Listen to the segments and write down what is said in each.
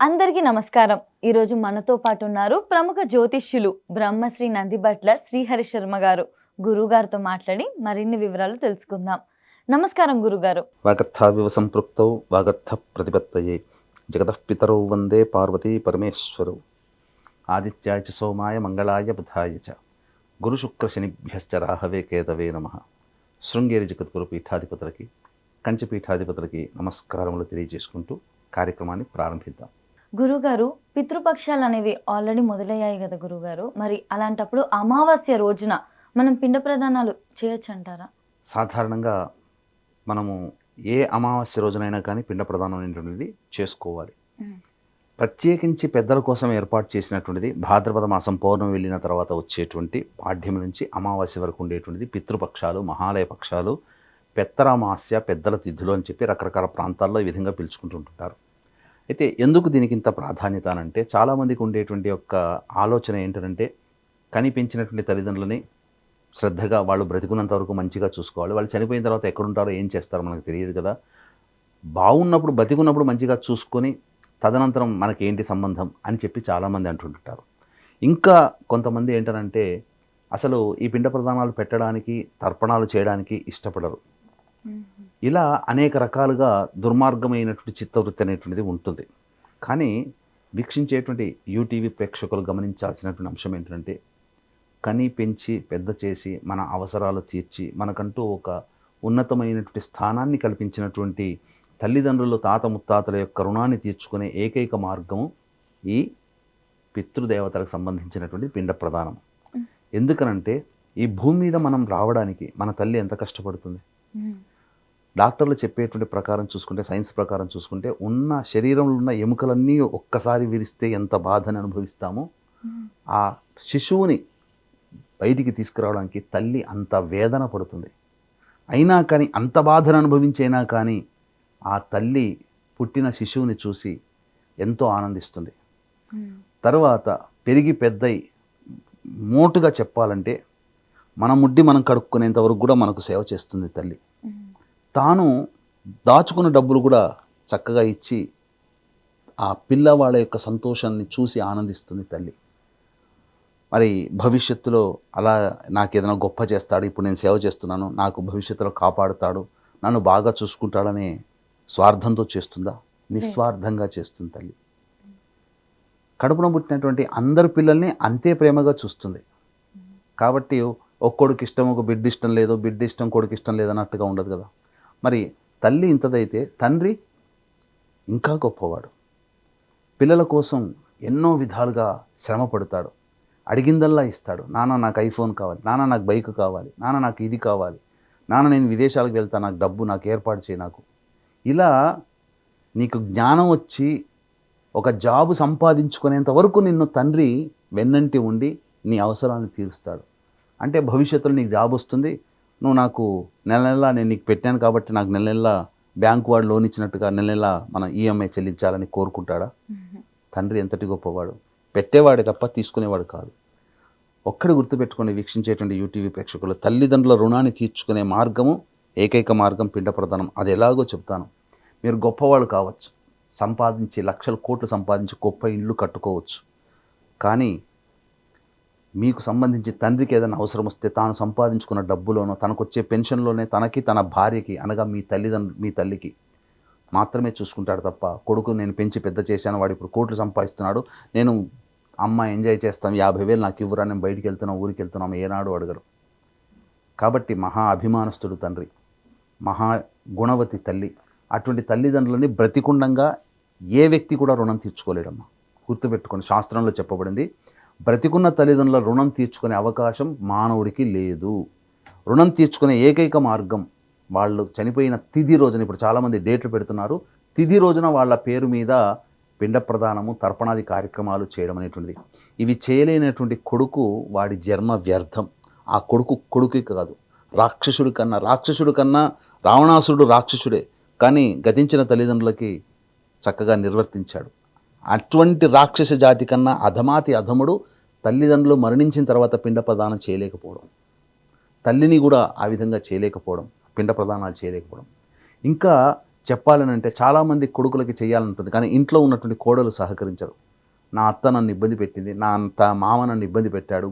అందరికీ నమస్కారం. ఈరోజు మనతో పాటు ఉన్నారు ప్రముఖ జ్యోతిష్యులు బ్రహ్మశ్రీ నందిభట్ల శ్రీహరి శర్మ గారు. గురుగారితో మాట్లాడి మరిన్ని వివరాలు తెలుసుకుందాం. నమస్కారం గురుగారు వాగర్థావివ సంపృక్తౌ వాగర్థ ప్రతిపత్తయే. జగతః పితరౌ వందే పార్వతీ పరమేశ్వరౌ. ఆదిత్యాయ చ సోమాయ మంగళాయ బుధాయ చ. గురుశుక్రశనిభ్యశ్చ రాహవే కేతవే నమ. శృంగేరి జగద్గురు పీఠాధిపతులకి కంచి పీఠాధిపతులకి నమస్కారములు తెలియజేసుకుంటూ కార్యక్రమాన్ని ప్రారంభిద్దాం. గురుగారు పితృపక్షాలు అనేవి ఆల్రెడీ మొదలయ్యాయి కదా గురుగారు. మరి అలాంటప్పుడు అమావాస్య రోజున మనం పిండ ప్రదానాలు చేయొచ్చు అంటారా సాధారణంగా మనము ఏ అమావాస్య రోజునైనా కానీ పిండ ప్రదానం అనేటువంటిది చేసుకోవాలి. ప్రత్యేకించి పెద్దల కోసం ఏర్పాటు చేసినటువంటిది భాద్రపద మాసం పౌర్ణమి వెళ్ళిన తర్వాత వచ్చేటువంటి పాఠ్యం నుంచి అమావాస్య వరకు ఉండేటువంటిది పితృపక్షాలు మహాలయ పక్షాలు పెత్తరామాస్య పెద్దల తిథులు అని చెప్పి రకరకాల ప్రాంతాల్లో ఈ విధంగా పిలుచుకుంటుంటారు అయితే ఎందుకు దీనికి ఇంత ప్రాధాన్యత అని అంటే చాలామందికి ఉండేటువంటి యొక్క ఆలోచన ఏంటంటే కనిపించినటువంటి తల్లిదండ్రులని శ్రద్ధగా వాళ్ళు బ్రతికున్నంత వరకు మంచిగా చూసుకోవాలి. వాళ్ళు చనిపోయిన తర్వాత ఎక్కడుంటారో ఏం చేస్తారో మనకు తెలియదు కదా. బాగున్నప్పుడు బతికున్నప్పుడు మంచిగా చూసుకొని తదనంతరం మనకి ఏంటి సంబంధం అని చెప్పి చాలామంది అంటుంటారు. ఇంకా కొంతమంది ఏంటనంటే అసలు ఈ పిండ ప్రదానాలు పెట్టడానికి తర్పణాలు చేయడానికి ఇష్టపడరు. ఇలా అనేక రకాలుగా దుర్మార్గమైనటువంటి చిత్తవృత్తి అనేటువంటిది ఉంటుంది. కానీ వీక్షించేటువంటి యూటీవీ ప్రేక్షకులు గమనించాల్సినటువంటి అంశం ఏంటంటే కని పెంచి పెద్ద చేసి మన అవసరాలు తీర్చి మనకంటూ ఒక ఉన్నతమైనటువంటి స్థానాన్ని కల్పించినటువంటి తల్లిదండ్రులు తాత ముత్తాతల యొక్క రుణాన్ని తీర్చుకునే ఏకైక మార్గము ఈ పితృదేవతలకు సంబంధించినటువంటి పిండ ప్రదానం ఎందుకనంటే ఈ భూమి మీద మనం రావడానికి మన తల్లి ఎంత కష్టపడుతుంది? డాక్టర్లు చెప్పేటువంటి ప్రకారం చూసుకుంటే సైన్స్ ప్రకారం చూసుకుంటే ఉన్న శరీరంలో ఉన్న ఎముకలన్నీ ఒక్కసారి విరిస్తే ఎంత బాధని అనుభవిస్తామో ఆ శిశువుని బయటికి తీసుకురావడానికి తల్లి అంత వేదన పడుతుంది. అయినా కానీ అంత బాధను అనుభవించైనా కానీ ఆ తల్లి పుట్టిన శిశువుని చూసి ఎంతో ఆనందిస్తుంది. తర్వాత పెరిగి పెద్దయి మోటుగా చెప్పాలంటే మన ముడ్డి మనం కడుక్కునేంత వరకు కూడా మనకు సేవ చేస్తుంది తల్లి. తాను దాచుకున్న డబ్బులు కూడా చక్కగా ఇచ్చి ఆ పిల్లవాళ్ళ యొక్క సంతోషాన్ని చూసి ఆనందిస్తుంది తల్లి. మరి భవిష్యత్తులో అలా నాకు ఏదైనా గొప్ప చేస్తాడు ఇప్పుడు నేను సేవ చేస్తున్నాను నాకు భవిష్యత్తులో కాపాడుతాడు నన్ను బాగా చూసుకుంటాడనే స్వార్థంతో చేస్తుందా? నిస్వార్థంగా చేస్తుంది తల్లి. కడుపున పుట్టినటువంటి అందరు పిల్లల్ని అంతే ప్రేమగా చూస్తుంది. కాబట్టి ఒక్కొడికి ఇష్టం ఒక బిడ్డ ఇష్టం లేదో బిడ్డ ఇష్టం కొడుకు ఇష్టం లేదన్నట్టుగా ఉండదు కదా. మరి తల్లి ఇంతదైతే తండ్రి ఇంకా గొప్పవాడు. పిల్లల కోసం ఎన్నో విధాలుగా శ్రమ పడతాడు అడిగిందల్లా ఇస్తాడు. నాన్న నాకు ఐఫోన్ కావాలి. నాన్న నాకు బైక్ కావాలి. నాన్న నాకు ఇది కావాలి. నాన్న నేను విదేశాలకు వెళ్తా. నాకు డబ్బు నాకు ఏర్పాటు చేయి నాకు. ఇలా నీకు జ్ఞానం వచ్చి ఒక జాబు సంపాదించుకునేంత వరకు నిన్ను తండ్రి వెన్నంటి ఉండి నీ అవసరాలను తీరుస్తాడు. అంటే భవిష్యత్తులో నీకు జాబ్ వస్తుంది. నువ్వు నాకు నెల నెల నేను నీకు పెట్టాను కాబట్టి నాకు నెల నెల బ్యాంకు వాడు లోన్ ఇచ్చినట్టుగా నెల నెల మన ఈఎంఐ చెల్లించాలని కోరుకుంటాడా? తండ్రి ఎంతటి గొప్పవాడు? పెట్టేవాడే తప్ప తీసుకునేవాడు కాదు. ఒక్కడు గుర్తుపెట్టుకొని వీక్షించేటువంటి యూటీవీ ప్రేక్షకులు తల్లిదండ్రుల రుణాన్ని తీర్చుకునే మార్గము ఏకైక మార్గం పిండ ప్రధానం. అది ఎలాగో చెప్తాను. మీరు గొప్పవాళ్ళు కావచ్చు. సంపాదించి లక్షల కోట్లు సంపాదించి గొప్ప ఇల్లు కట్టుకోవచ్చు. కానీ మీకు సంబంధించి తండ్రికి ఏదైనా అవసరం వస్తే తాను సంపాదించుకున్న డబ్బులోనో తనకొచ్చే పెన్షన్లోనే తనకి తన భార్యకి అనగా మీ తల్లిదండ్రు మీ తల్లికి మాత్రమే చూసుకుంటాడు తప్ప కొడుకు నేను పెంచి పెద్ద చేశాను వాడు ఇప్పుడు కోట్లు సంపాదిస్తున్నాడు నేను అమ్మ ఎంజాయ్ చేస్తాం యాభై వేలు నాకు ఇవ్వరా నేను బయటికి వెళ్తున్నాం ఊరికి వెళ్తున్నాం ఏనాడు అడగరు కాబట్టి మహా అభిమానస్తుడు తండ్రి మహా గుణవతి తల్లి. అటువంటి తల్లిదండ్రులని బ్రతికుండంగా ఏ వ్యక్తి కూడా రుణం తీర్చుకోలేడమ్మా. గుర్తుపెట్టుకోండి శాస్త్రంలో చెప్పబడింది బ్రతికున్న తల్లిదండ్రుల రుణం తీర్చుకునే అవకాశం మానవుడికి లేదు. రుణం తీర్చుకునే ఏకైక మార్గం వాళ్ళు చనిపోయిన తిథి రోజున ఇప్పుడు చాలామంది డేట్లు పెడుతున్నారు తిథి రోజున వాళ్ళ పేరు మీద పిండ ప్రదానము తర్పణాది కార్యక్రమాలు చేయడం అనేటువంటిది. ఇవి చేయలేనటువంటి కొడుకు వాడి జన్మ వ్యర్థం. ఆ కొడుకు కొడుకు కాదు. రాక్షసుడి కన్నా రాక్షసుడి కన్నా రావణాసురుడు రాక్షసుడే. కానీ గతించిన తల్లిదండ్రులకి చక్కగా నిర్వర్తించాడు. అటువంటి రాక్షస జాతి కన్నా అధమాతి అధముడు తల్లిదండ్రులు మరణించిన తర్వాత పిండ ప్రదానం చేయలేకపోవడం. తల్లిని కూడా ఆ విధంగా చేయలేకపోవడం పిండ ప్రదానాలు చేయలేకపోవడం. ఇంకా చెప్పాలని అంటే చాలామంది కొడుకులకి చేయాలంటుంది కానీ ఇంట్లో ఉన్నటువంటి కోడలు సహకరించరు. నా అత్త నన్ను ఇబ్బంది పెట్టింది నా అంత మామ నన్ను ఇబ్బంది పెట్టాడు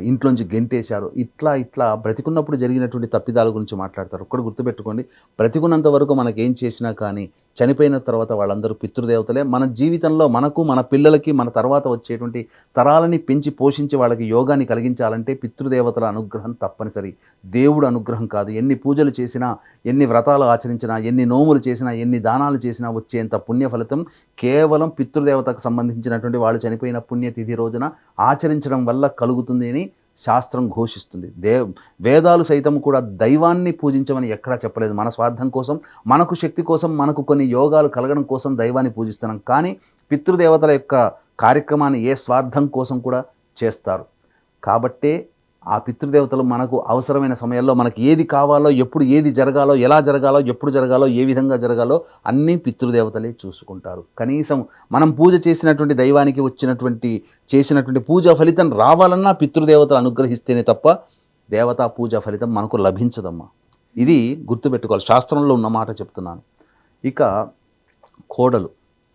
ఇంట్లోంచి గెంటేశారు ఇట్లా ఇట్లా బ్రతికున్నప్పుడు జరిగినటువంటి తప్పిదాల గురించి మాట్లాడతారు. ఒక్కడు గుర్తుపెట్టుకోండి. బ్రతికున్నంత వరకు మనకేం చేసినా కానీ చనిపోయిన తర్వాత వాళ్ళందరూ పితృదేవతలే. మన జీవితంలో మనకు మన పిల్లలకి మన తర్వాత వచ్చేటువంటి తరాలని పెంచి పోషించి వాళ్ళకి యోగాన్ని కలిగించాలంటే పితృదేవతల అనుగ్రహం తప్పనిసరి. దేవుడు అనుగ్రహం కాదు. ఎన్ని పూజలు చేసినా ఎన్ని వ్రతాలు ఆచరించినా ఎన్ని నోములు చేసినా ఎన్ని దానాలు చేసినా వచ్చేంత పుణ్య ఫలితం కేవలం పితృదేవతకు సంబంధించినటువంటి వాళ్ళు చనిపోయిన పుణ్యతిథి రోజున ఆచరించడం వల్ల కలుగుతుంది అని శాస్త్రం ఘోషిస్తుంది. దే వేదాలు సైతం కూడా దైవాన్ని పూజించమని ఎక్కడా చెప్పలేదు. మన స్వార్థం కోసం మనకు శక్తి కోసం మనకు కొన్ని యోగాలు కలగడం కోసం దైవాన్ని పూజిస్తున్నాం. కానీ పితృదేవతల యొక్క కార్యక్రమాన్ని ఏ స్వార్థం కోసం కూడా చేస్తారు. కాబట్టే ఆ పితృదేవతలు మనకు అవసరమైన సమయాల్లో మనకి ఏది కావాలో ఎప్పుడు ఏది జరగాలో ఎలా జరగాలో ఎప్పుడు జరగాలో ఏ విధంగా జరగాలో అన్నీ పితృదేవతలే చూసుకుంటారు. కనీసం మనం పూజ చేసినటువంటి దైవానికి వచ్చినటువంటి చేసినటువంటి పూజా ఫలితం రావాలన్నా పితృదేవతలు అనుగ్రహిస్తేనే తప్ప దేవతా పూజా ఫలితం మనకు లభించదమ్మా. ఇది గుర్తుపెట్టుకోవాలి. శాస్త్రంలో ఉన్న మాట చెప్తున్నాను. ఇక కోడలు.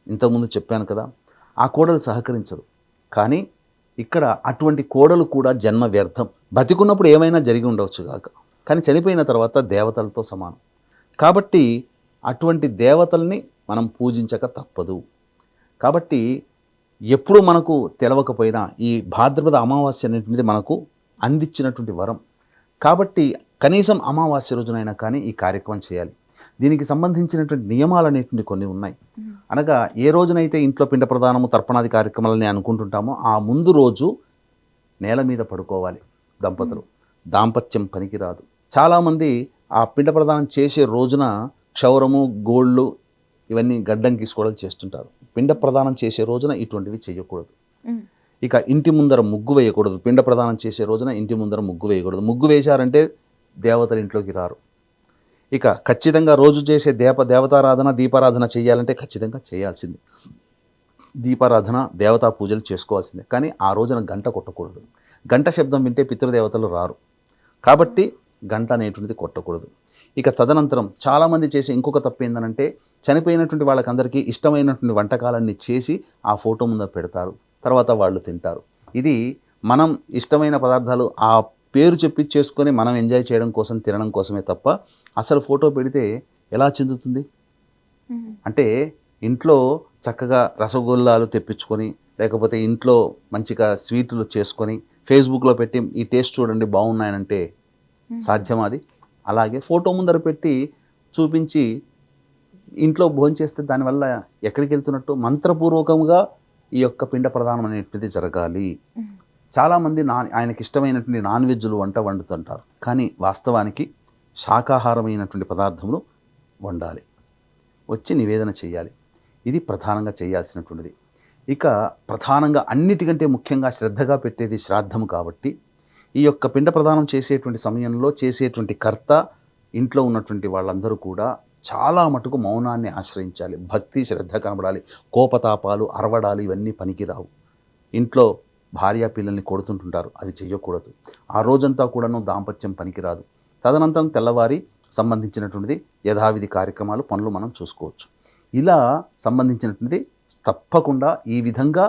ఇంతకుముందు చెప్పాను కదా ఆ కోడలు సహకరించదు. కానీ ఇక్కడ అటువంటి కోడలు కూడా జన్మ వ్యర్థం. బతికున్నప్పుడు ఏమైనా జరిగి ఉండవచ్చు కాక కానీ చనిపోయిన తర్వాత దేవతలతో సమానం. కాబట్టి అటువంటి దేవతల్ని మనం పూజించక తప్పదు. కాబట్టి ఎప్పుడు మనకు తెలవకపోయినా ఈ భాద్రపద అమావాస్య అనేటువంటిది మనకు అందించినటువంటి వరం. కాబట్టి కనీసం అమావాస్య రోజునైనా కానీ ఈ కార్యక్రమం చేయాలి. దీనికి సంబంధించినటువంటి నియమాలు అనేటువంటి కొన్ని ఉన్నాయి. అనగా ఏ రోజునైతే ఇంట్లో పిండ ప్రదానము తర్పణాది కార్యక్రమాలని అనుకుంటుంటామో ఆ ముందు రోజు నేల మీద పడుకోవాలి దంపతులు. దాంపత్యం పనికిరాదు. చాలామంది ఆ పిండ ప్రదానం చేసే రోజున క్షౌరము గోళ్ళు ఇవన్నీ గడ్డం గీసుకోవడం చేస్తుంటారు. పిండ ప్రదానం చేసే రోజున ఇటువంటివి చేయకూడదు. ఇక ఇంటి ముందర ముగ్గు వేయకూడదు. పిండ ప్రదానం చేసే రోజున ఇంటి ముందర ముగ్గు వేయకూడదు. ముగ్గు వేశారంటే దేవతలు ఇంట్లోకి రారు. ఇక ఖచ్చితంగా రోజు చేసే దేప దేవతారాధన దీపారాధన చేయాలంటే ఖచ్చితంగా చేయాల్సింది. దీపారాధన దేవతా పూజలు చేసుకోవాల్సిందే. కానీ ఆ రోజున గంట కొట్టకూడదు. గంట శబ్దం వింటే పితృదేవతలు రారు. కాబట్టి గంట అనేటువంటిది కొట్టకూడదు. ఇక తదనంతరం చాలామంది చేసే ఇంకొక తప్పు ఏంటంటే చనిపోయినటువంటి వాళ్ళకందరికీ ఇష్టమైనటువంటి వంటకాలన్నీ చేసి ఆ ఫోటో ముందర పెడతారు. తర్వాత వాళ్ళు తింటారు. ఇది మనం ఇష్టమైన పదార్థాలు ఆ పేరు చెప్పి చేసుకొని మనం ఎంజాయ్ చేయడం కోసం తినడం కోసమే తప్ప అసలు ఫోటో పెడితే ఎలా చెందుతుంది? అంటే ఇంట్లో చక్కగా రసగుల్లాలు తెప్పించుకొని లేకపోతే ఇంట్లో మంచిగా స్వీట్లు చేసుకొని ఫేస్బుక్లో పెట్టి ఈ టేస్ట్ చూడండి బాగున్నాయనంటే సాధ్యమా అది? అలాగే ఫోటో ముందర పెట్టి చూపించి ఇంట్లో భోజనం చేస్తే దానివల్ల ఎక్కడికి వెళ్తున్నట్టు? మంత్రపూర్వకంగా ఈ యొక్క పిండ ప్రధానం అనేటిది జరగాలి. చాలామంది నా ఆయనకి ఇష్టమైనటువంటి నాన్ వెజ్లు వంట వండుతుంటారు. కానీ వాస్తవానికి శాకాహారమైనటువంటి పదార్థములు వండాలి. వచ్చి నివేదన చేయాలి. ఇది ప్రధానంగా చేయాల్సినటువంటిది. ఇక ప్రధానంగా అన్నిటికంటే ముఖ్యంగా శ్రద్ధగా పెట్టేది శ్రాద్ధము కాబట్టి ఈ యొక్క పిండ ప్రదానం చేసేటువంటి సమయంలో చేసేటువంటి కర్త ఇంట్లో ఉన్నటువంటి వాళ్ళందరూ కూడా చాలా మటుకు మౌనాన్ని ఆశ్రయించాలి. భక్తి శ్రద్ధ కనబడాలి. కోపతాపాలు అరవడాలు ఇవన్నీ పనికిరావు. ఇంట్లో భార్య పిల్లల్ని కొడుతుంటుంటారు. అవి చేయకూడదు ఆ రోజంతా కూడాను దాంపత్యం పనికిరాదు. తదనంతరం తెల్లవారి సంబంధించినటువంటిది యథావిధి కార్యక్రమాలు పనులు మనం చూసుకోవచ్చు. ఇలా సంబంధించినటువంటిది తప్పకుండా ఈ విధంగా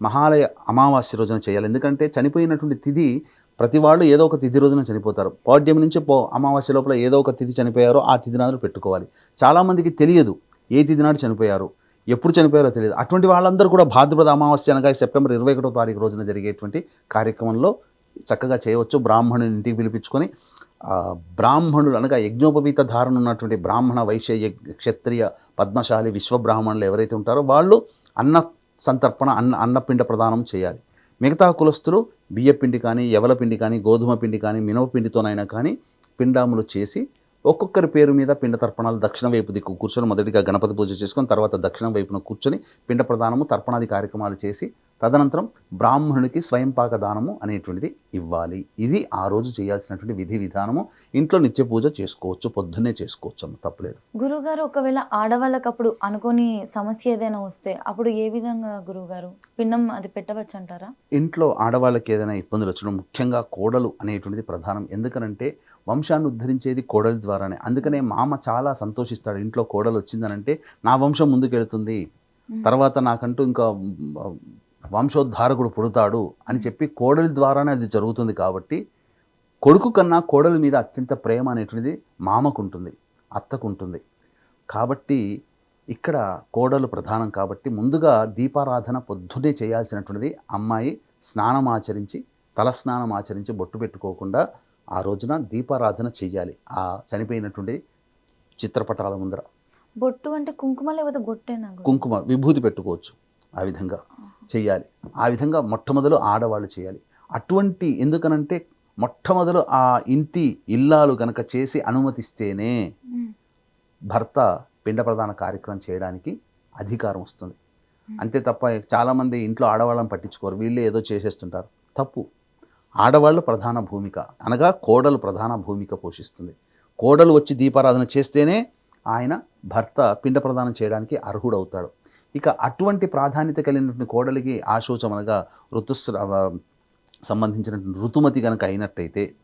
మహాలయ అమావాస్య రోజున చేయాలి. ఎందుకంటే చనిపోయినటువంటి తిథి ప్రతి వాళ్ళు ఏదో ఒక తిథి రోజున చనిపోతారు. పౌడ్యం నుంచి పో అమావాస్య లోపల ఏదో ఒక తిథి చనిపోయారో ఆ తిథి నాడు పెట్టుకోవాలి. చాలామందికి తెలియదు ఏ తిథి నాడు చనిపోయారు. ఎప్పుడు చనిపోయారో తెలియదు. అటువంటి వాళ్ళందరూ కూడా భాద్రపద అమావాస్య అనగా సెప్టెంబర్ ఇరవై ఒకటో తారీఖు రోజున జరిగేటువంటి కార్యక్రమంలో చక్కగా చేయవచ్చు. బ్రాహ్మణుని ఇంటికి పిలిపించుకొని బ్రాహ్మణులు అనగా యజ్ఞోపవీత ధారణ ఉన్నటువంటి బ్రాహ్మణ వైశ్య క్షత్రియ పద్మశాలి విశ్వబ్రాహ్మణులు ఎవరైతే ఉంటారో వాళ్ళు అన్న సంతర్పణ అన్న అన్నపిండ ప్రదానం చేయాలి. మిగతా కులస్తులు బియ్యపిండి కానీ ఎవల పిండి కానీ గోధుమ పిండి కానీ మినవ పిండితోనైనా కానీ పిండాములు చేసి ఒక్కొక్కరి పేరు మీద పిండ తర్పణాలు దక్షిణ వైపు దిక్కు కూర్చొని మొదటిగా గణపతి పూజ చేసుకొని తర్వాత దక్షిణ వైపున కూర్చొని పిండ ప్రదానము తర్పణాది కార్యక్రమాలు చేసి తదనంతరం బ్రాహ్మణునికి స్వయంపాక దానము అనేటువంటిది ఇవ్వాలి. ఇది ఆ రోజు చేయాల్సినటువంటి విధి విధానము. ఇంట్లో నిత్య పూజ చేసుకోవచ్చు పొద్దున్నే చేసుకోవచ్చు అమ్మ తప్పలేదు. గురుగారు ఒకవేళ ఆడవాళ్ళకి అప్పుడు అనుకోని సమస్య ఏదైనా వస్తే అప్పుడు ఏ విధంగా గురుగారు? పిండం అది పెట్టవచ్చు అంటారా ఇంట్లో ఆడవాళ్ళకి ఏదైనా ఇబ్బందులు వచ్చినా ముఖ్యంగా కోడలు అనేటువంటిది ప్రధానం. ఎందుకనంటే వంశాన్ని ఉద్ధరించేది కోడలి ద్వారానే. అందుకనే మామ చాలా సంతోషిస్తాడు. ఇంట్లో కోడలు వచ్చిందనంటే నా వంశం ముందుకెళ్తుంది. తర్వాత నాకంటూ ఇంకా వంశోద్ధారకుడు పుడతాడు అని చెప్పి కోడలి ద్వారానే అది జరుగుతుంది కాబట్టి కొడుకు కన్నా కోడలి మీద అత్యంత ప్రేమ అనేటువంటిది మామకు ఉంటుంది అత్తకు ఉంటుంది కాబట్టి ఇక్కడ కోడలు ప్రధానం కాబట్టి ముందుగా దీపారాధన పొద్దునే చేయాల్సినటువంటిది అమ్మాయి స్నానం ఆచరించి తలస్నానం ఆచరించి బొట్టు పెట్టుకోకుండా ఆ రోజున దీపారాధన చెయ్యాలి. ఆ చనిపోయినటువంటి చిత్రపటాల ముందర. బొట్టు అంటే కుంకుమ లేకపోతే బొట్టేనా? కుంకుమ విభూతి పెట్టుకోవచ్చు ఆ విధంగా చేయాలి ఆ విధంగా మొట్టమొదలు ఆడవాళ్ళు చేయాలి అటువంటి ఎందుకనంటే మొట్టమొదలు ఆ ఇంటి ఇల్లాలు గనక చేసి అనుమతిస్తేనే. భర్త పిండ ప్రదాన కార్యక్రమం చేయడానికి అధికారం వస్తుంది. అంతే తప్ప చాలామంది ఇంట్లో ఆడవాళ్ళని పట్టించుకోరు. వీళ్ళే ఏదో చేసేస్తుంటారు. తప్పు. ఆడవాళ్ళు ప్రధాన భూమిక. అనగా కోడలు ప్రధాన భూమిక పోషిస్తుంది. కోడలు వచ్చి దీపారాధన చేస్తేనే ఆయన భర్త పిండ ప్రదానం చేయడానికి అర్హుడవుతాడు. ఇక అటువంటి ప్రాధాన్యత కలిగినటువంటి కోడలికి ఆశోచం అనగా ఋతుస్రావ సంబంధించిన ఋతుమతి కనుక అయినట్టయితే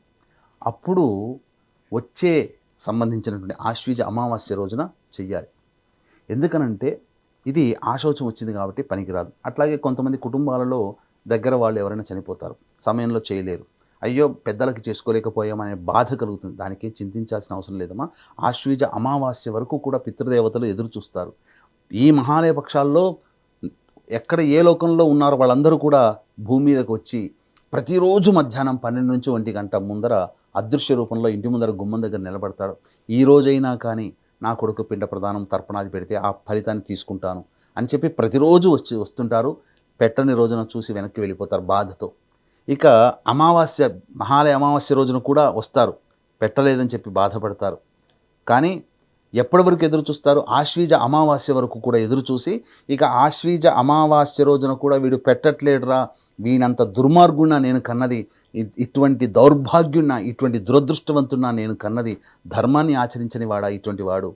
అప్పుడు వచ్చే సంబంధించినటువంటి ఆశ్వీజ అమావాస్య రోజున చెయ్యాలి. ఎందుకనంటే ఇది ఆశోచం వచ్చింది కాబట్టి పనికిరాదు. అట్లాగే కొంతమంది కుటుంబాలలో దగ్గర వాళ్ళు ఎవరైనా చనిపోతారు. సమయంలో చేయలేరు. అయ్యో పెద్దలకి చేసుకోలేకపోయామనే బాధ కలుగుతుంది. దానికి చింతించాల్సిన అవసరం లేదమ్మా. ఆశ్వీజ అమావాస్య వరకు కూడా పితృదేవతలు ఎదురు చూస్తారు. ఈ మహాలయ పక్షాల్లో ఎక్కడ ఏ లోకంలో ఉన్నారో వాళ్ళందరూ కూడా భూమి మీదకు వచ్చి ప్రతిరోజు మధ్యాహ్నం పన్నెండు నుంచి ఒంటి గంట ముందర అదృశ్య రూపంలో ఇంటి ముందర గుమ్మం దగ్గర నిలబడతాడు. ఈ రోజైనా కానీ నా కొడుకు పిండ ప్రదానం తర్పణాది పెడితే ఆ ఫలితాన్ని తీసుకుంటాను అని చెప్పి ప్రతిరోజు వచ్చి వస్తుంటారు. పెట్టని రోజున చూసి వెనక్కి వెళ్ళిపోతారు బాధతో. ఇక అమావాస్య మహాలయ అమావాస్య రోజున కూడా వస్తారు. పెట్టలేదని చెప్పి బాధపడతారు. కానీ ఎప్పటి వరకు ఎదురు చూస్తారు? ఆశ్వీజ అమావాస్య వరకు కూడా ఎదురు చూసి ఇక ఆశ్వీజ అమావాస్య రోజున కూడా వీడు పెట్టట్లేడురా వీనంత దుర్మార్గున్నా నేను కన్నది ఇటువంటి దౌర్భాగ్యున్నా ఇటువంటి దురదృష్టవంతున్నా నేను కన్నది ధర్మాన్ని ఆచరించని వాడా ఇటువంటి వాడు?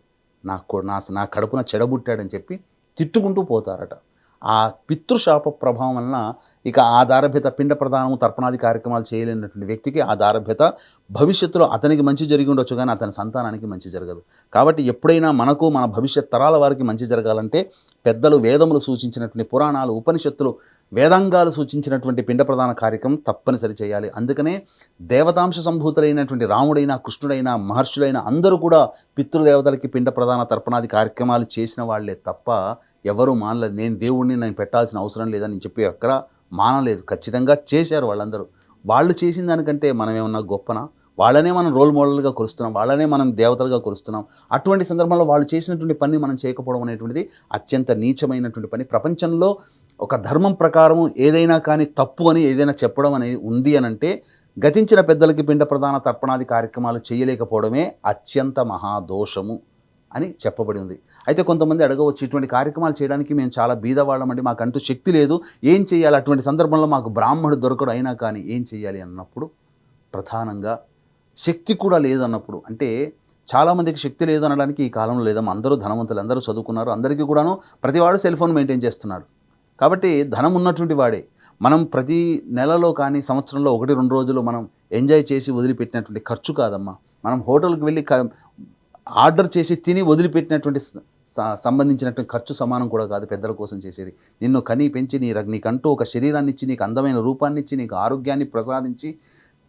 నాకు నా నా కడుపున చెడబుట్టాడని చెప్పి తిట్టుకుంటూ పోతారట. ఆ పితృశాప ప్రభావం వలన ఇక ఆ దారభ్యత పిండ ప్రదానము తర్పణాది కార్యక్రమాలు చేయలేనటువంటి వ్యక్తికి ఆ దారభ్యత భవిష్యత్తులో అతనికి మంచి జరిగి ఉండొచ్చు కానీ అతని సంతానానికి మంచి జరగదు. కాబట్టి ఎప్పుడైనా మనకు మన భవిష్యత్ తరాల వారికి మంచి జరగాలంటే పెద్దలు వేదములు సూచించినటువంటి పురాణాలు ఉపనిషత్తులు వేదాంగాలు సూచించినటువంటి పిండ ప్రధాన కార్యక్రమం తప్పనిసరి చేయాలి. అందుకనే దేవతాంశ సంభూతులైనటువంటి రాముడైనా కృష్ణుడైనా మహర్షులైన అందరూ కూడా పితృదేవతలకి పిండ ప్రధాన తర్పణాది కార్యక్రమాలు చేసిన వాళ్ళే తప్ప ఎవరు మానలేదు. నేను దేవుణ్ణి నేను పెట్టాల్సిన అవసరం లేదని చెప్పి ఎక్కడ మానలేదు. ఖచ్చితంగా చేశారు వాళ్ళందరూ. వాళ్ళు చేసిన దానికంటే మనం ఏమన్నా గొప్పనా? వాళ్ళనే మనం రోల్ మోడల్గా కొలుస్తున్నాం. వాళ్ళనే మనం దేవతలుగా కొలుస్తున్నాం. అటువంటి సందర్భంలో వాళ్ళు చేసినటువంటి పని మనం చేయకపోవడం అనేటువంటిది అత్యంత నీచమైనటువంటి పని. ప్రపంచంలో ఒక ధర్మం ప్రకారం ఏదైనా కానీ తప్పు అని ఏదైనా చెప్పడం అనేది ఉంది అని అంటే గతించిన పెద్దలకి పిండ ప్రధాన తర్పణాది కార్యక్రమాలు చేయలేకపోవడమే అత్యంత మహాదోషము అని చెప్పబడి ఉంది. అయితే కొంతమంది అడగవచ్చు ఇటువంటి కార్యక్రమాలు చేయడానికి మేము చాలా బీదవాళ్ళమండి మాకంటూ శక్తి లేదు. ఏం చేయాలి? అటువంటి సందర్భంలో మాకు బ్రాహ్మణుడు దొరకడు అయినా కానీ ఏం చేయాలి అన్నప్పుడు ప్రధానంగా శక్తి కూడా లేదన్నప్పుడు అంటే చాలామందికి శక్తి లేదు అనడానికి ఈ కాలంలో లేదమ్మా. అందరూ ధనవంతులు అందరూ చదువుకున్నారు. అందరికీ కూడాను ప్రతివాడు సెల్ ఫోన్ మెయింటైన్ చేస్తున్నాడు. కాబట్టి ధనం ఉన్నటువంటి వాడే. మనం ప్రతి నెలలో కానీ సంవత్సరంలో ఒకటి రెండు రోజులు మనం ఎంజాయ్ చేసి వదిలిపెట్టినటువంటి ఖర్చు కాదమ్మా. మనం హోటల్కి వెళ్ళి ఆర్డర్ చేసి తిని వదిలిపెట్టినటువంటి సంబంధించినటువంటి ఖర్చు సమానం కూడా కాదు పెద్దల కోసం చేసేది. నిన్ను కనీ పెంచి నీ రగ్- నీకంటూ ఒక శరీరాన్ని ఇచ్చి నీకు అందమైన రూపాన్ని ఇచ్చి నీకు ఆరోగ్యాన్ని ప్రసాదించి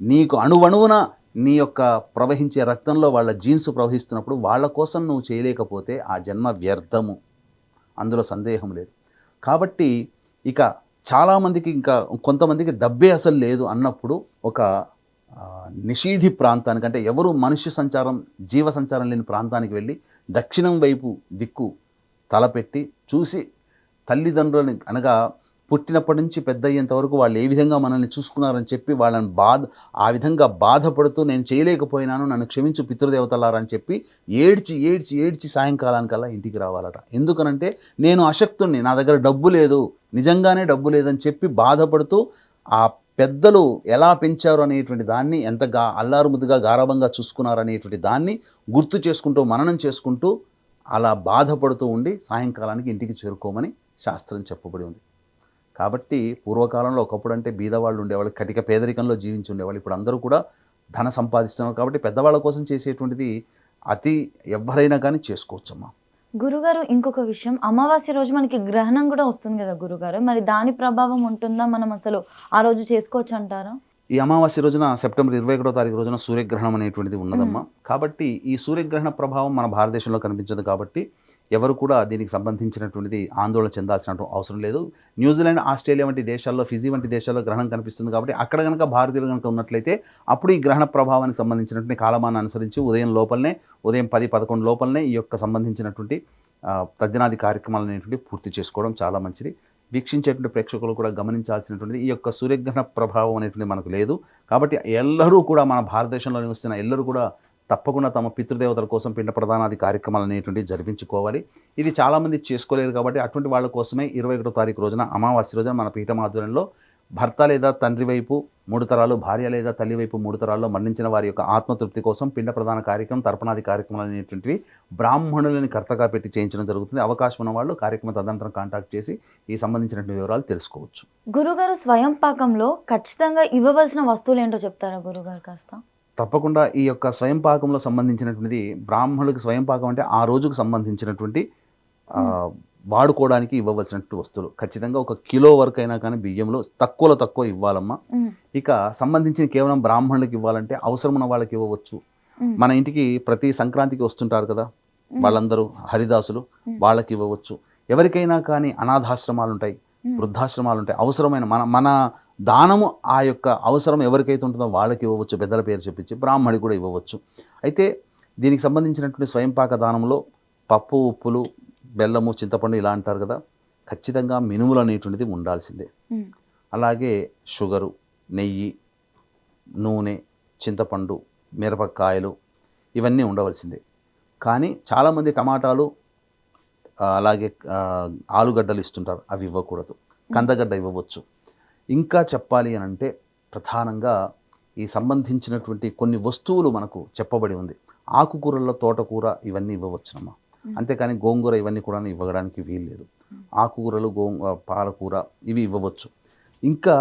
నీకు అణువణువున నీ యొక్క ప్రవహించే రక్తంలో వాళ్ళ జీన్స్ ప్రవహిస్తున్నప్పుడు వాళ్ళ కోసం నువ్వు చేయలేకపోతే ఆ జన్మ వ్యర్థము. అందులో సందేహం లేదు. కాబట్టి ఇక చాలామందికి ఇంకా కొంతమందికి డబ్బే అసలు లేదు అన్నప్పుడు ఒక నిషీధి ప్రాంతానికి అంటే ఎవరు మనుష్య సంచారం జీవ సంచారం లేని ప్రాంతానికి వెళ్ళి దక్షిణం వైపు దిక్కు తలపెట్టి చూసి తల్లిదండ్రులని అనగా పుట్టినప్పటి నుంచి పెద్ద అయ్యేంత వరకు వాళ్ళు ఏ విధంగా మనల్ని చూసుకున్నారని చెప్పి వాళ్ళని బాధ ఆ విధంగా బాధపడుతూ నేను చేయలేకపోయినాను నన్ను క్షమించు పితృదేవతలారని చెప్పి ఏడ్చి ఏడ్చి ఏడ్చి సాయంకాలానికల్లా ఇంటికి రావాలట. ఎందుకనంటే నేను అశక్తుణ్ణి నా దగ్గర డబ్బు లేదు నిజంగానే డబ్బు లేదని చెప్పి బాధపడుతూ ఆ పెద్దలు ఎలా పెంచారు అనేటువంటి దాన్ని ఎంత గా అల్లారు ముద్దుగా గారాభంగా చూసుకున్నారు అనేటువంటి దాన్ని గుర్తు చేసుకుంటూ మననం చేసుకుంటూ అలా బాధపడుతూ ఉండి సాయంకాలానికి ఇంటికి చేరుకోమని శాస్త్రం చెప్పబడి ఉంది. కాబట్టి పూర్వకాలంలో ఒకప్పుడు అంటే బీదవాళ్ళు ఉండేవాళ్ళు కటిక పేదరికంలో జీవించి ఉండేవాళ్ళు. ఇప్పుడు అందరూ కూడా ధన సంపాదిస్తున్నారు కాబట్టి పెద్దవాళ్ళ కోసం చేసేటువంటిది అతి ఎవరైనా కానీ చేసుకోవచ్చమ్మా. గురుగారు ఇంకొక విషయం. అమావాస్య రోజు మనకి గ్రహణం కూడా వస్తుంది కదా గురుగారు. మరి దాని ప్రభావం ఉంటుందా? మనం అసలు ఆ రోజు చేసుకోవచ్చు అంటారా? ఈ అమావాస్య రోజున సెప్టెంబర్ ఇరవై ఒకటో తారీఖు రోజున సూర్యగ్రహణం అనేటువంటిది ఉన్నదమ్మా. కాబట్టి ఈ సూర్యగ్రహణ ప్రభావం మన భారతదేశంలో కనిపించదు కాబట్టి ఎవరు కూడా దీనికి సంబంధించినటువంటిది ఆందోళన చెందాల్సిన అవసరం లేదు. న్యూజిలాండ్ ఆస్ట్రేలియా వంటి దేశాల్లో ఫిజీ వంటి దేశాల్లో గ్రహణం కనిపిస్తుంది కాబట్టి అక్కడ కనుక భారతీయులు కనుక ఉన్నట్లయితే అప్పుడు ఈ గ్రహణ ప్రభావానికి సంబంధించినటువంటి కాలమాన అనుసరించి ఉదయం లోపలనే ఉదయం పది పదకొండు లోపలనే ఈ యొక్క సంబంధించినటువంటి తద్దినాది కార్యక్రమాలు అనేటువంటి పూర్తి చేసుకోవడం చాలా మంచిది. వీక్షించేటువంటి ప్రేక్షకులు కూడా గమనించాల్సినటువంటిది ఈ యొక్క సూర్యగ్రహణ ప్రభావం అనేటువంటి మనకు లేదు. కాబట్టి ఎల్లరూ కూడా మన భారతదేశంలో నివసిస్తున్న ఎల్లరూ కూడా తప్పకుండా తమ పితృదేవతల కోసం పిండ ప్రధానాది కార్యక్రమాలు అనేటువంటివి జరిపించుకోవాలి. ఇది చాలామంది చేసుకోలేరు కాబట్టి అటువంటి వాళ్ళ కోసమే ఇరవై ఒకటో తారీఖు రోజున అమావాస్య రోజున మన పీఠం ఆధ్వర్యంలో భర్త లేదా తండ్రి వైపు మూడు తరాలు భార్య లేదా తల్లి వైపు మూడు తరాల్లో మరణించిన వారి యొక్క ఆత్మతృప్తి కోసం పిండ ప్రధాన కార్యక్రమం తర్పణాది కార్యక్రమాలు అనేటువంటివి బ్రాహ్మణులని కర్తగా పెట్టి చేయించడం జరుగుతుంది. అవకాశం ఉన్న వాళ్ళు కార్యక్రమ తదనంతరం కాంటాక్ట్ చేసి ఈ సంబంధించినటువంటి వివరాలు తెలుసుకోవచ్చు. గురుగారు స్వయం పాకంలో ఖచ్చితంగా ఇవ్వవలసిన వస్తువులు ఏంటో చెప్తారా గురుగారు కాస్త? తప్పకుండా ఈ యొక్క స్వయం పాకంలో సంబంధించినటువంటిది బ్రాహ్మణులకి స్వయం పాకం అంటే ఆ రోజుకు సంబంధించినటువంటి వాడుకోవడానికి ఇవ్వవలసినటువంటి వస్తువులు. ఖచ్చితంగా ఒక కిలో వరకు అయినా కానీ బియ్యంలో తక్కువలో తక్కువ ఇవ్వాలమ్మా. ఇక సంబంధించిన కేవలం బ్రాహ్మణులకు ఇవ్వాలంటే అవసరం ఉన్న వాళ్ళకి ఇవ్వవచ్చు. మన ఇంటికి ప్రతి సంక్రాంతికి వస్తుంటారు కదా వాళ్ళందరూ హరిదాసులు వాళ్ళకి ఇవ్వవచ్చు. ఎవరికైనా కానీ అనాథాశ్రమాలు ఉంటాయి వృద్ధాశ్రమాలు ఉంటాయి అవసరమైన మన మన దానము ఆ యొక్క అవసరం ఎవరికైతే ఉంటుందో వాళ్ళకి ఇవ్వవచ్చు పెద్దల పేరు చెప్పించి బ్రాహ్మడికి కూడా ఇవ్వవచ్చు. అయితే దీనికి సంబంధించినటువంటి స్వయంపాక దానంలో పప్పు ఉప్పులు బెల్లము చింతపండు ఇలా అంటారు కదా ఖచ్చితంగా మినుములు అనేటువంటిది ఉండాల్సిందే. అలాగే షుగరు నెయ్యి నూనె చింతపండు మిరపకాయలు ఇవన్నీ ఉండవలసిందే. కానీ చాలామంది టమాటాలు అలాగే ఆలుగడ్డలు ఇస్తుంటారు అవి ఇవ్వకూడదు. కందగడ్డ ఇవ్వవచ్చు. ఇంకా చెప్పాలి అని అంటే ప్రధానంగా ఈ సంబంధించినటువంటి కొన్ని వస్తువులు మనకు చెప్పబడి ఉంది. ఆకుకూరల్లో తోటకూర ఇవన్నీ ఇవ్వవచ్చునమ్మా. అంతేకాని గోంగూర ఇవన్నీ కూడా ఇవ్వడానికి వీల్లేదు ఆకుకూరలు గో పాలకూర ఇవి ఇవ్వవచ్చు. ఇంకా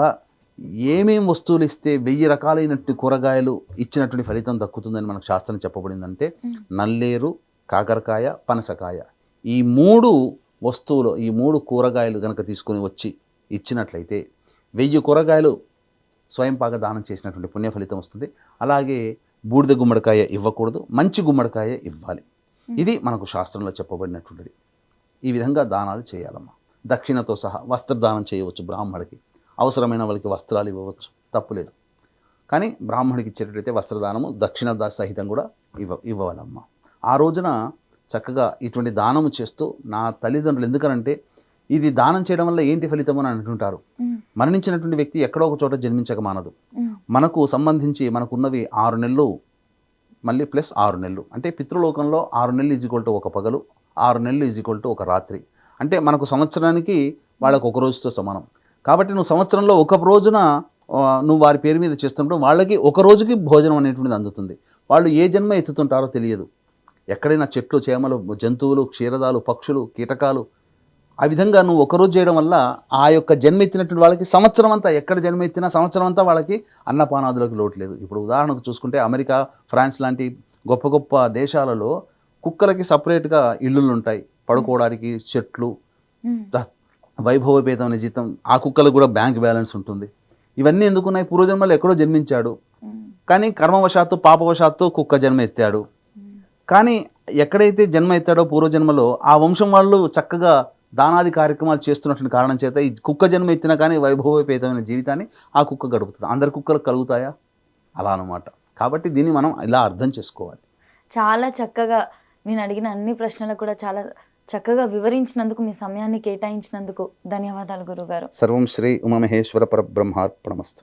ఏమేం వస్తువులు ఇస్తే వెయ్యి రకాలైనటువంటి కూరగాయలు ఇచ్చినటువంటి ఫలితం దక్కుతుందని మనకు శాస్త్రం చెప్పబడిందంటే నల్లేరు కాకరకాయ పనసకాయ. ఈ మూడు వస్తువులు ఈ మూడు కూరగాయలు కనుక తీసుకొని వచ్చి ఇచ్చినట్లయితే వెయ్యి కూరగాయలు స్వయంపాక దానం చేసినటువంటి పుణ్య ఫలితం వస్తుంది. అలాగే బూడిద గుమ్మడికాయ ఇవ్వకూడదు మంచి గుమ్మడికాయ ఇవ్వాలి. ఇది మనకు శాస్త్రంలో చెప్పబడినటువంటిది. ఈ విధంగా దానాలు చేయాలమ్మా. దక్షిణతో సహా వస్త్రదానం చేయవచ్చు బ్రాహ్మడికి. అవసరమైన వాళ్ళకి వస్త్రాలు ఇవ్వవచ్చు తప్పులేదు కానీ బ్రాహ్మణికి ఇచ్చేటట్టయితే వస్త్రదానము దక్షిణ సహితం కూడా ఇవ్వ ఇవ్వాలమ్మా. ఆ రోజున చక్కగా ఇటువంటి దానము చేస్తూ నా తల్లిదండ్రులు ఎందుకనంటే ఇది దానం చేయడం వల్ల ఏంటి ఫలితం అని అంటుంటారు. మరణించినటువంటి వ్యక్తి ఎక్కడో ఒక చోట జన్మించక మానదు. మనకు సంబంధించి మనకున్నవి ఆరు నెలలు మళ్ళీ ప్లస్ ఆరు నెలలు. అంటే పితృలోకంలో ఆరు నెలలు ఈజ్ ఈక్వల్ టు ఒక పగలు ఆరు నెలలు ఈజ్ ఈక్వల్ టు ఒక రాత్రి. అంటే మనకు సంవత్సరానికి వాళ్ళకు ఒక రోజుతో సమానం. కాబట్టి నువ్వు సంవత్సరంలో ఒక రోజున నువ్వు వారి పేరు మీద చేస్తున్నప్పుడు వాళ్ళకి ఒక రోజుకి భోజనం అనేటువంటిది అందుతుంది. వాళ్ళు ఏ జన్మ ఎత్తుతుంటారో తెలియదు. ఎక్కడైనా చెట్లు చేమలు జంతువులు క్షీరదాలు పక్షులు కీటకాలు ఆ విధంగా నువ్వు ఒకరోజు చేయడం వల్ల ఆ యొక్క జన్మ ఎత్తినటువంటి వాళ్ళకి సంవత్సరం అంతా ఎక్కడ జన్మ ఎత్తినా సంవత్సరం అంతా వాళ్ళకి అన్నపానాదులకు లోటు లేదు. ఇప్పుడు ఉదాహరణకు చూసుకుంటే అమెరికా ఫ్రాన్స్ లాంటి గొప్ప గొప్ప దేశాలలో కుక్కలకి సపరేట్గా ఇల్లులు ఉంటాయి పడుకోవడానికి చెట్లు వైభవపేతమైన జీతం ఆ కుక్కలకు కూడా బ్యాంక్ బ్యాలెన్స్ ఉంటుంది. ఇవన్నీ ఎందుకున్నాయి? పూర్వజన్మలో ఎక్కడో జన్మించాడు. కానీ కర్మవశాత్తు పాపవశాత్తు కుక్క జన్మ ఎత్తాడు. కానీ ఎక్కడైతే జన్మ ఎత్తాడో పూర్వజన్మలో ఆ వంశం వాళ్ళు చక్కగా దానాది కార్యక్రమాలు చేస్తున్నటువంటి కారణం చేత ఈ కుక్క జన్మ ఎత్తినా కానీ వైభవపేతమైన జీవితాన్ని ఆ కుక్క గడుపుతుంది. అందరి కుక్కలకు కలుగుతాయా? అలా అనమాట కాబట్టి దీన్ని మనం ఇలా అర్థం చేసుకోవాలి. చాలా చక్కగా నేను అడిగిన అన్ని ప్రశ్నలకు కూడా చాలా చక్కగా వివరించినందుకు మీ సమయాన్ని కేటాయించినందుకు ధన్యవాదాలు గురుగారు. సర్వం శ్రీ ఉమామహేశ్వర పరబ్రహ్మార్పణమస్తు.